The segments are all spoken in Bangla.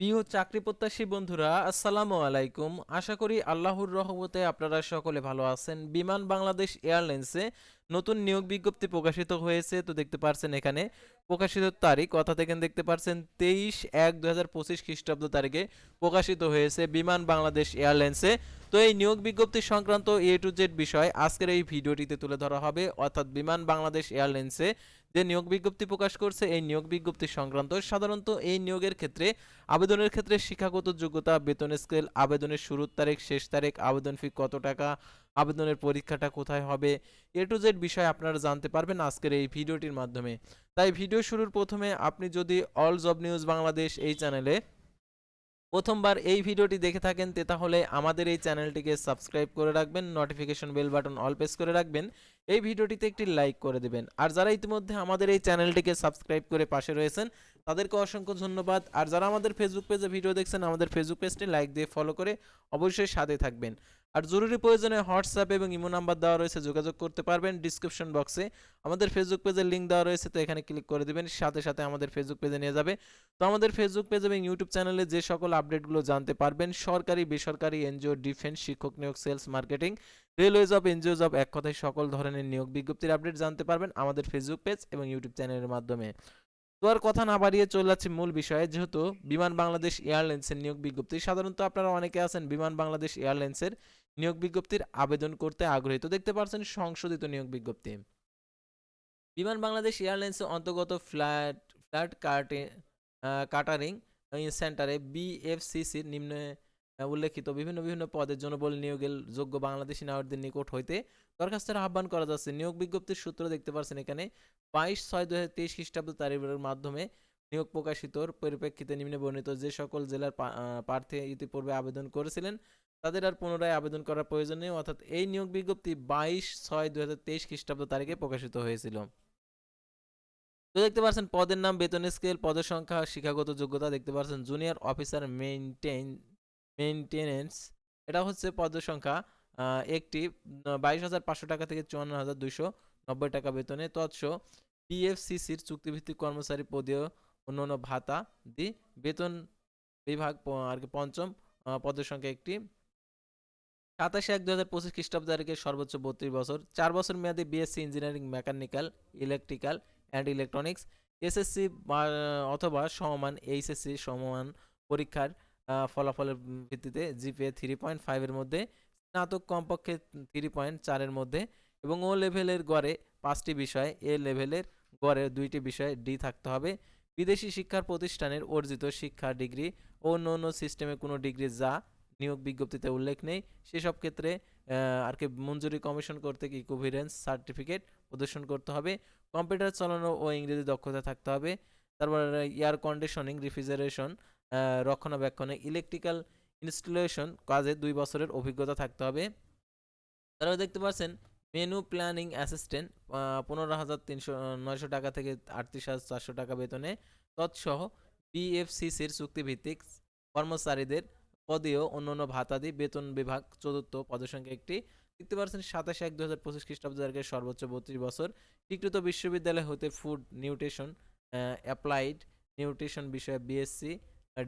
প্রিয় চাকরি প্রত্যাশী বন্ধুরা, আসসালামু আলাইকুম। আশা করি আল্লাহর রহমতে আপনারা সকলে ভালো আছেন। বিমান বাংলাদেশ এয়ারলাইন্সে নতুন নিয়োগ বিজ্ঞপ্তি প্রকাশিত হয়েছে, তো দেখতে পারছেন এখানে। প্রকাশিত তারিখ অর্থাৎ এখানে দেখতে পারছেন তেইশ এক দু হাজার পঁচিশ খ্রিস্টাব্দ তারিখে প্রকাশিত হয়েছে বিমান বাংলাদেশ এয়ারলাইন্সে। তো এই নিয়োগ বিজ্ঞপ্তি সংক্রান্ত এ টু জেড বিষয় আজকের এই ভিডিওটিতে তুলে ধরা হবে। অর্থাৎ বিমান বাংলাদেশ এয়ারলাইন্সে যে নিয়োগ বিজ্ঞপ্তি প্রকাশ করছে, এই নিয়োগ বিজ্ঞপ্তি সংক্রান্ত সাধারণত এই নিয়োগের ক্ষেত্রে আবেদনের ক্ষেত্রে শিক্ষাগত যোগ্যতা, বেতন স্কেল, আবেদনের শুরুর তারিখ, শেষ তারিখ, আবেদন ফি কত টাকা, আবেদনের পরীক্ষাটা কোথায় হবে, এ টু জেড বিষয় আপনারা জানতে পারবেন আজকের এই ভিডিওটির মাধ্যমে। তাই ভিডিও শুরুর প্রথমে আপনি যদি অল জব নিউজ বাংলাদেশ এই চ্যানেলে প্রথমবার এই ভিডিওটি দেখে থাকেন, তে তাহলে আমাদের এই চ্যানেলটিকে সাবস্ক্রাইব করে রাখবেন, notification bell button all press করে রাখবেন এই ভিডিওটিতে একটি লাইক করে দেবেন। আর যারা ইতিমধ্যে আমাদের এই চ্যানেলটিকে সাবস্ক্রাইব করে পাশে রয়েছেন, তাদেরকে অসংখ্য ধন্যবাদ। আর যারা আমাদের ফেসবুক পেজে ভিডিও দেখছেন, আমাদের ফেসবুক পেজটি লাইক দিয়ে ফলো করে অবশ্যই সাথে থাকবেন। আর জরুরি প্রয়োজনে হোয়াটসঅ্যাপ এবং ইমো নাম্বার দেওয়া রয়েছে, যোগাযোগ করতে পারবেন ডিসক্রিপশন বক্সে আমাদের ফেসবুক পেজের লিঙ্ক দেওয়া রয়েছে, তো এখানে ক্লিক করে দেবেন, সাথে সাথে আমাদের ফেসবুক পেজে নিয়ে যাবে। তো আমাদের ফেসবুক পেজ এবং ইউটিউব চ্যানেলে যে সকল আপডেটগুলো জানতে পারবেন, সরকারি, বেসরকারি, এনজিও ডিফেন্স শিক্ষক নিয়োগ sales marketing railway job NGO job এক কথায় সকল ধরনের নিয়োগ বিজ্ঞপ্তির আপডেট জানতে পারবেন আমাদের ফেসবুক পেজ এবং ইউটিউব চ্যানেলের মাধ্যমে। তো আর কথা না বাড়িয়ে চলে যাচ্ছি মূল বিষয়ে, যেহেতু বিমান বাংলাদেশ এয়ারলাইন্সের নিয়োগ বিজ্ঞপ্তি। সাধারণত আপনারা অনেকে আছেন বিমান বাংলাদেশ এয়ারলাইন্সের নিয়োগ বিজ্ঞপ্তির আবেদন করতে আগ্রহী। তো দেখতে পাচ্ছেন সংশোধিত নিয়োগ বিজ্ঞপ্তি। বিমান বাংলাদেশ এয়ারলাইন্সের অন্তর্গত ফ্ল্যাট ফ্ল্যাট কার্টে কাটারিং সেন্টারে বিএফসিসির নিম্নে উল্লেখিত বিভিন্ন বিভিন্ন পদের জন্য বলে নিয়োগের যোগ্য বাংলাদেশি নাগরিকদের নিকট হইতে দরখাস্তের আহ্বান করা যাচ্ছে। নিয়োগ বিজ্ঞপ্তির সূত্র দেখতে পাচ্ছেন এখানে বাইশ ছয় দু হাজার তেইশ খ্রিস্টাব্দ তারিখের মাধ্যমে নিয়োগ প্রকাশিতর পরিপ্রেক্ষিতে নিম্নে বর্ণিত যে সকল জেলার প্রার্থী ইতিপূর্বে আবেদন করেছিলেন, তাদের আর পুনরায় আবেদন করার প্রয়োজন নেই, অর্থাৎ এই নিয়োগ বিজ্ঞপ্তি বাইশ ছয় দু হাজার তেইশ খ্রিস্টাব্দ তারিখে প্রকাশিত হয়েছিল। তো দেখতে পাচ্ছেন পদের নাম, বেতন স্কেল, পদের সংখ্যা, শিক্ষাগত যোগ্যতা দেখতে পাচ্ছেন জুনিয়র অফিসার মেইনটেইন মেইনটেনেন্স, এটা হচ্ছে পদের সংখ্যা একটি বাইশ হাজার পাঁচশো টাকা থেকে চুয়ান্ন হাজার দুইশো নব্বই টাকা বেতনে। তৎস পিএফসিসির চুক্তিভিত্তিক কর্মচারী পদীয় অন্যান্য ভাতা দি বেতন বিভাগ আর কি পঞ্চম পদের সংখ্যা একটি। সাতাশে এক দু হাজার পঁচিশ খ্রিস্টাব্দ সর্বোচ্চ বত্রিশ বছর। চার বছর মেয়াদী BSc engineering, mechanical, electrical and electronics SSC অথবা সমমান এইচএসসি সমমান পরীক্ষার ফলাফলের ভিত্তিতে জিপিএ থ্রি পয়েন্ট ফাইভের মধ্যে, স্নাতক কমপক্ষে থ্রি পয়েন্ট চারের মধ্যে এবং ও লেভেলের গড়ে পাঁচটি বিষয় এ লেভেলের গড়ে দুইটি বিষয়ে ডি থাকতে হবে। বিদেশি শিক্ষার প্রতিষ্ঠানের অর্জিত শিক্ষা ডিগ্রি ও অন্য অন্য সিস্টেমে কোনো ডিগ্রি যা নিয়োগ বিজ্ঞপ্তিতে উল্লেখ নেই, সেসব ক্ষেত্রে আর কি মঞ্জুরি কমিশন কর্তৃক ইকোভিরেন্স সার্টিফিকেট প্রদর্শন করতে হবে। কম্পিউটার চালানো ও ইংরেজি দক্ষতা থাকতে হবে। তারপর এয়ার কন্ডিশনিং রেফ্রিজারেশন রক্ষণাবেক্ষণে ইলেকট্রিক্যাল ইনস্টলেশন কাজে দুই বছরের অভিজ্ঞতা থাকতে হবে। তারপর দেখতে পাচ্ছেন মেনু প্ল্যানিং অ্যাসিস্ট্যান্ট পনেরো হাজার তিনশো, নয়শো টাকা থেকে আটত্রিশ হাজার চারশো টাকা বেতনে তৎসহ বিএফসিসির চুক্তিভিত্তিক কর্মচারীদের পদেও অন্যান্য ভাতাদি বেতন বিভাগ চতুর্থ পদসংখ্যা একটি। দেখতে পাচ্ছেন, সাতাশ এক দু হাজার পঁচিশ খ্রিস্টাব্দ সর্বোচ্চ বত্রিশ বছর। স্বীকৃত বিশ্ববিদ্যালয় হতে ফুড নিউট্রিশন অ্যাপ্লাইড নিউট্রিশন বিষয়ে বিএসসি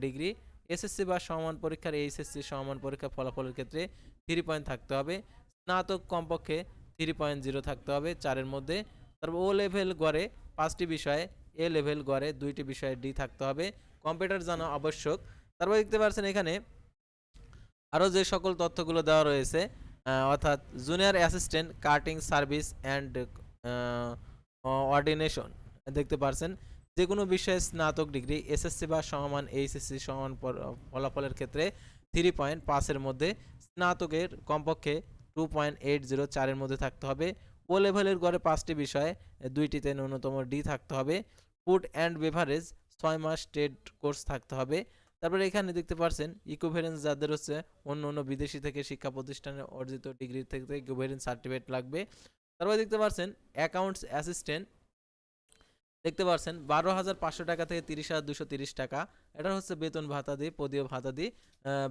ডিগ্রি, এসএসসি বা সমান পরীক্ষার এইচএসসি সমান পরীক্ষার ফলাফলের ক্ষেত্রে থ্রি পয়েন্ট থাকতে হবে। স্নাতক কমপক্ষে থ্রি পয়েন্ট জিরো থাকতে হবে চারের মধ্যে। তারপর ও লেভেল গড়ে পাঁচটি বিষয়ে এ লেভেল গড়ে দুইটি বিষয়ে ডি থাকতে হবে। কম্পিউটার জানা আবশ্যক। তারপর দেখতে পাচ্ছেন এখানে আরও যে সকল তথ্যগুলো দেওয়া রয়েছে অর্থাৎ junior assistant cutting service and ordination দেখতে পারছেন। যে কোনো বিষয়ে স্নাতক ডিগ্রি, এসএসসি বা সমান এইচএসসি পর- ফলাফলের ক্ষেত্রে থ্রি পয়েন্ট পাঁচের মধ্যে স্নাতকের কমপক্ষে টু পয়েন্ট এইট জিরো চারের মধ্যে থাকতে হবে। ও লেভেলের গড়ে পাঁচটি বিষয়ে, দুইটিতে ন্যূনতম ডি থাকতে হবে। ফুড অ্যান্ড বেভারেজ ছয় মাস ট্রেড কোর্স থাকতে হবে। তারপরে এখানে দেখতে পাচ্ছেন ইকোভেরেন্স যাদের হচ্ছে অন্য অন্য বিদেশি থেকে শিক্ষা প্রতিষ্ঠানে অর্জিত ডিগ্রি থেকে ইকোভেরেন্স সার্টিফিকেট লাগবে। তারপরে দেখতে পাচ্ছেন অ্যাকাউন্টস অ্যাসিস্ট্যান্ট দেখতে পাচ্ছেন বারো হাজার পাঁচশো টাকা থেকে তিরিশ হাজার দুশো তিরিশ টাকা। এটা হচ্ছে বেতন ভাতা দিয়ে, পদীয় ভাতা দিয়ে।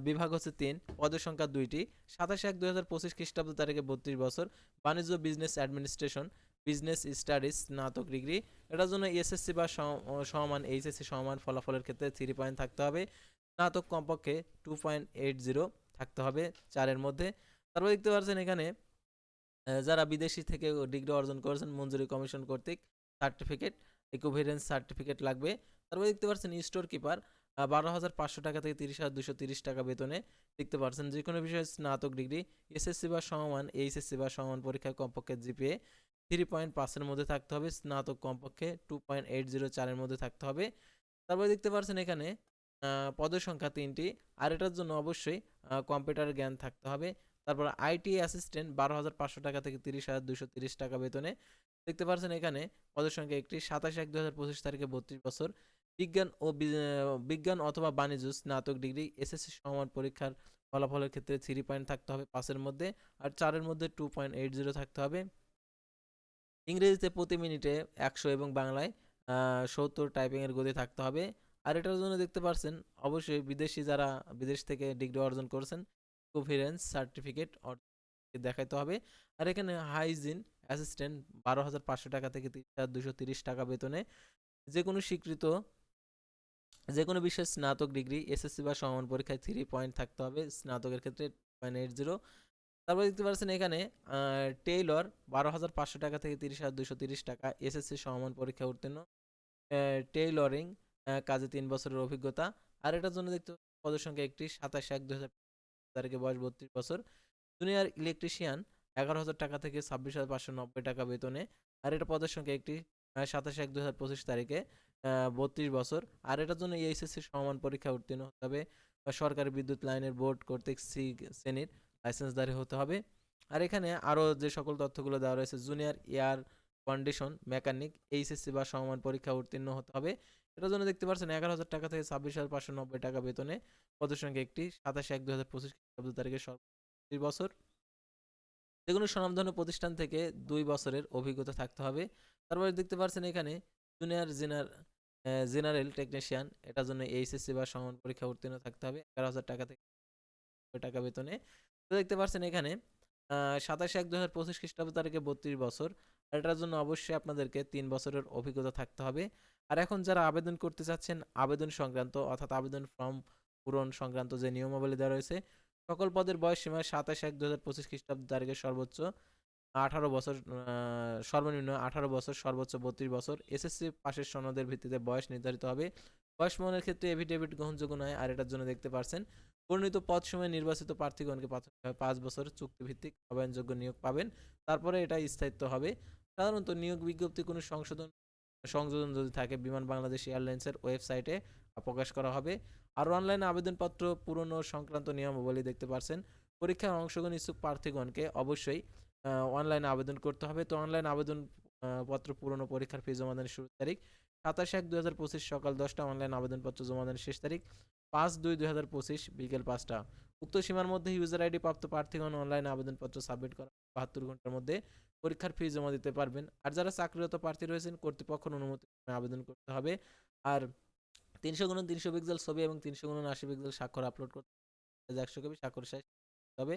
বিভাগ হচ্ছে তিন, পদের সংখ্যা দুইটি। সাতাশ এক দুই হাজার পঁচিশ খ্রিস্টাব্দ তারিখে বত্রিশ বছর। বাণিজ্য, বিজনেস, অ্যাডমিনিস্ট্রেশন, বিজনেস, স্টাডিজ, স্নাতক ডিগ্রি। এটার জন্য এসএসসি বা সমান, এইচএসসি সমান ফলাফলের ক্ষেত্রে থ্রি পয়েন্ট থাকতে হবে। স্নাতক কমপক্ষে টু পয়েন্ট এইট জিরো থাকতে হবে চারের মধ্যে। তারপর দেখতে পাচ্ছেন এখানে যারা বিদেশি থেকে ডিগ্রি অর্জন করেছেন, মঞ্জুরি কমিশন কর্তৃক সার্টিফিকেট ইকুভিডেন্স সার্টিফিকেট লাগবে। তারপরে দেখতে পাচ্ছেন স্টোর কিপার বারো হাজার পাঁচশো টাকা থেকে তিরিশ হাজার দুশো তিরিশ টাকা বেতনে দেখতে পাচ্ছেন যে কোনো বিষয়ে স্নাতক ডিগ্রি এসএসসি বা সমমান এইচএসসি বা সমমান পরীক্ষায় কমপক্ষে জিপিএ থ্রি পয়েন্ট পাঁচের মধ্যে থাকতে হবে, স্নাতক কমপক্ষে টু পয়েন্ট এইট জিরো চারের মধ্যে থাকতে হবে। তারপরে দেখতে পাচ্ছেন এখানে পদের সংখ্যা তিনটি, আর এটার জন্য অবশ্যই কম্পিউটারের জ্ঞান থাকতে হবে। তারপর আইটি অ্যাসিস্ট্যান্ট বারো হাজার পাঁচশো টাকা থেকে তিরিশ হাজার দুশো তিরিশ টাকা বেতনে। দেখতে পাচ্ছেন এখানে পদের সংখ্যা একটি, সাতাশ এক দু হাজার পঁচিশ তারিখে বত্রিশ বছর। বিজ্ঞান ও বিজ্ঞান অথবা বাণিজ্য, স্নাতক ডিগ্রি, এসএসসি সমান পরীক্ষার ফলাফলের ক্ষেত্রে থ্রি পয়েন্ট থাকতে হবে পাঁচের মধ্যে আর চারের মধ্যে টু পয়েন্ট এইট জিরো থাকতে হবে। ইংরেজিতে প্রতি মিনিটে একশো এবং বাংলায় সত্তর টাইপিংয়ের গতি থাকতে হবে। আর এটার জন্য দেখতে পারছেন, অবশ্যই বিদেশি যারা, বিদেশ থেকে ডিগ্রি অর্জন করেছেন কনফিডেন্স সার্টিফিকেট দেখাইতে হবে। আর এখানে হাইজিন অ্যাসিস্ট্যান্ট বারো হাজার পাঁচশো টাকা থেকে হাজার দুশো তিরিশ টাকা বেতনে যে কোনো স্বীকৃত যে কোনো বিষয়ে স্নাতক ডিগ্রি এসএসসি বা সমান পরীক্ষায় থ্রি পয়েন্ট থাকতে হবে, স্নাতকের ক্ষেত্রে পয়েন্ট এইট জিরো তারপর দেখতে পাচ্ছেন এখানে টেইলর বারো হাজার পাঁচশো টাকা থেকে তিরিশ হাজার দুশো তিরিশ টাকা এসএসসি সমান পরীক্ষা উত্তীর্ণ। টেইলরিং কাজে তিন বছরের অভিজ্ঞতা। আর এটার জন্য দেখতে পাচ্ছেন পদের সংখ্যা একটি, সাতাশ এক দু হাজার তারিখে বয়স বত্রিশ বছর। জুনিয়র ইলেকট্রিশিয়ান এগারো হাজার টাকা থেকে ছাব্বিশ হাজার পাঁচশো নব্বই টাকা বেতনে। আর এটা পদের সংখ্যা একটি সাতাশ এক দু হাজার পঁচিশ তারিখে বত্রিশ বছর। আর এটার জন্য এইচএসসি সমান পরীক্ষা উত্তীর্ণ হতে হবে। বা সরকারি বিদ্যুৎ লাইনের বোর্ড কর্তৃক সি শ্রেণির লাইসেন্সধারী হতে হবে। আর এখানে আরও যে সকল তথ্যগুলো দেওয়া রয়েছে junior air condition mechanic HSC বা সমমান পরীক্ষা উত্তীর্ণ হতে হবে। এটার জন্য দেখতে পাচ্ছেন এগারো হাজার টাকা থেকে ছাব্বিশ হাজার পাঁচশো নব্বই টাকা বেতনে পদের সংখ্যা একটি, সাতাশ এক দু হাজার পঁচিশ খ্রিস্টাব্দ তারিখে সর্বোচ্চ বছর। যে কোনো স্বনামধন্য প্রতিষ্ঠান থেকে দুই বছরের অভিজ্ঞতা থাকতে হবে। তারপরে দেখতে পাচ্ছেন এখানে জুনিয়র জেনার জেনারেল টেকনিশিয়ান এটার জন্য এইচএসসি বা সমান পরীক্ষা উত্তীর্ণ থাকতে হবে এগারো হাজার টাকা থেকে টাকা বেতনে। তো দেখতে পাচ্ছেন এখানে সাতাশ এক দু হাজার পঁচিশ খ্রিস্টাব্দ তারিখে বত্রিশ বছর। এটার জন্য অবশ্যই আপনাদেরকে তিন বছরের অভিজ্ঞতা থাকতে হবে। আর এখন যারা আবেদন করতে চাচ্ছেন, আবেদন সংক্রান্ত অর্থাৎ আবেদন ফর্ম পূরণ সংক্রান্ত যে নিয়মাবলী দেওয়া রয়েছে, সকল পদের বয়স সীমা সাতাশ এক দু হাজার পঁচিশ খ্রিস্টাব্দ তারিখে সর্বোচ্চ, আঠারো বছর সর্বনিম্ন আঠারো বছর, সর্বোচ্চ বত্রিশ বছর। এসএসসি পাশের সনদের ভিত্তিতে বয়স নির্ধারিত হবে। বয়স মনের ক্ষেত্রে এভিডেভিট গ্রহণযোগ্য নয়, আর এটার জন্য দেখতে পারছেন, বর্ণিত পদ সময় নির্বাচিত প্রার্থীগণকে পাঁচ বছর চুক্তিভিত্তিক নবায়নযোগ্য নিয়োগ পাবেন। তারপরে এটা স্থায়িত্ব হবে। সাধারণত নিয়োগ বিজ্ঞপ্তি কোনো সংশোধন সংযোজন যদি থাকে বিমান বাংলাদেশ এয়ারলাইন্সের ওয়েবসাইটে প্রকাশ করা হবে। আর অনলাইনে আবেদনপত্র পূরণ সংক্রান্ত নিয়মাবলী দেখতে পারছেন। পরীক্ষায় অংশগ্রহণ ইচ্ছুক প্রার্থীগণকে অবশ্যই অনলাইনে আবেদন করতে হবে। তো অনলাইন আবেদন পত্র পূরণ পরীক্ষার ফি জমা দানের শুরু তারিখ, সাতাশ এক দুই হাজার পঁচিশ সকাল দশটা, অনলাইন আবেদনপত্র জমা দানের শেষ তারিখ, পাঁচ দুই দুই হাজার পঁচিশ বিকেল পাঁচটা। উক্ত সীমার মধ্যে ইউজার আইডি প্রাপ্ত প্রার্থীগণ অনলাইন আবেদনপত্র সাবমিট করা বাহাত্তর ঘণ্টার মধ্যে। পরীক্ষার ফি জমা দিতে পারবেন। আর যারা চাকরিরত প্রার্থী রয়েছেন, কর্তৃপক্ষের অনুমতি আবেদন করতে হবে। আর তিনশো গুণ তিনশো পিক্সেল ছবি এবং তিনশো গুণ আশি পিক্সেল স্বাক্ষর আপলোড করতে। একশো কপি স্বাক্ষর সাইজ হবে।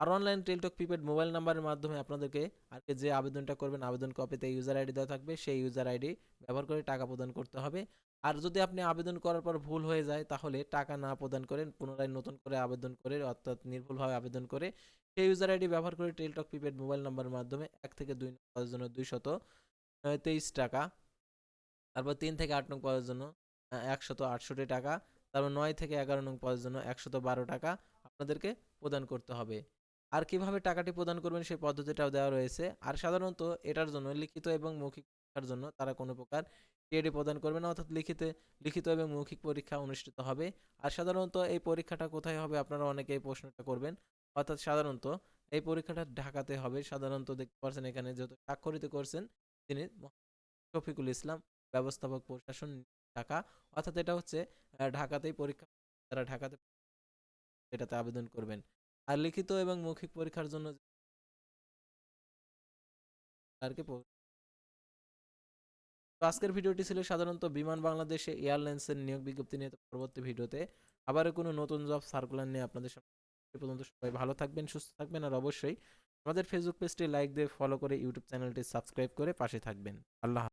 আর অনলাইন টেলটক প্রিপেড মোবাইল নাম্বারের মাধ্যমে আপনাদেরকে আর যে আবেদনটা করবেন, আবেদন কপিতে ইউজার আইডি দেওয়া থাকবে। সেই ইউজার আইডি ব্যবহার করে টাকা প্রদান করতে হবে। আর যদি আপনি আবেদন করার পর ভুল হয়ে যায়, তাহলে টাকা না প্রদান করেন পুনরায় নতুন করে আবেদন করে, অর্থাৎ নির্ভুলভাবে আবেদন করে সেই ইউজার আইডি ব্যবহার করে টেলটক প্রিপেড মোবাইল নাম্বারের মাধ্যমে এক থেকে দুই নং পাওয়ার জন্য দুইশত তেইশ টাকা। তারপর তিন থেকে আট নং পাওয়ার জন্য একশত আটষট্টি টাকা। তারপর নয় থেকে এগারো নং পাওয়ার জন্য একশত বারো টাকা আপনাদেরকে প্রদান করতে হবে। আর কীভাবে টাকাটি প্রদান করবেন সেই পদ্ধতিটাও দেওয়া রয়েছে। আর সাধারণত এটার জন্য লিখিত এবং মৌখিক পরীক্ষার জন্য তারা কোনো প্রকার টিএডি প্রদান করবে না, অর্থাৎ লিখিতে, লিখিত এবং মৌখিক পরীক্ষা অনুষ্ঠিত হবে। আর সাধারণত এই পরীক্ষাটা কোথায় হবে আপনারা অনেকে এই প্রশ্নটা করবেন। অর্থাৎ সাধারণত এই পরীক্ষাটা ঢাকাতে হবে। সাধারণত দেখতে পাচ্ছেন এখানে যেহেতু স্বাক্ষরিত করছেন, তিনি শফিকুল ইসলাম, ব্যবস্থাপক প্রশাসন ঢাকা। অর্থাৎ এটা হচ্ছে ঢাকাতেই পরীক্ষা, তারা ঢাকাতে এটাতে আবেদন করবেন। আর লিখিত এবং মৌখিক পরীক্ষার জন্য আজকের ভিডিওটি ছিল সাধারণত বিমান বাংলাদেশে এয়ারলাইন্সের নিয়োগ বিজ্ঞপ্তি নিয়ে। পরবর্তী ভিডিওতে আবারও কোনো নতুন জব সার্কুলার নিয়ে আপনাদের সামনে পর্যন্ত সবাই ভালো থাকবেন, সুস্থ থাকবেন আর অবশ্যই আমাদের ফেসবুক পেজটি লাইক দিয়ে ফলো করে ইউটিউব চ্যানেলটি সাবস্ক্রাইব করে পাশে থাকবেন আল্লাহ।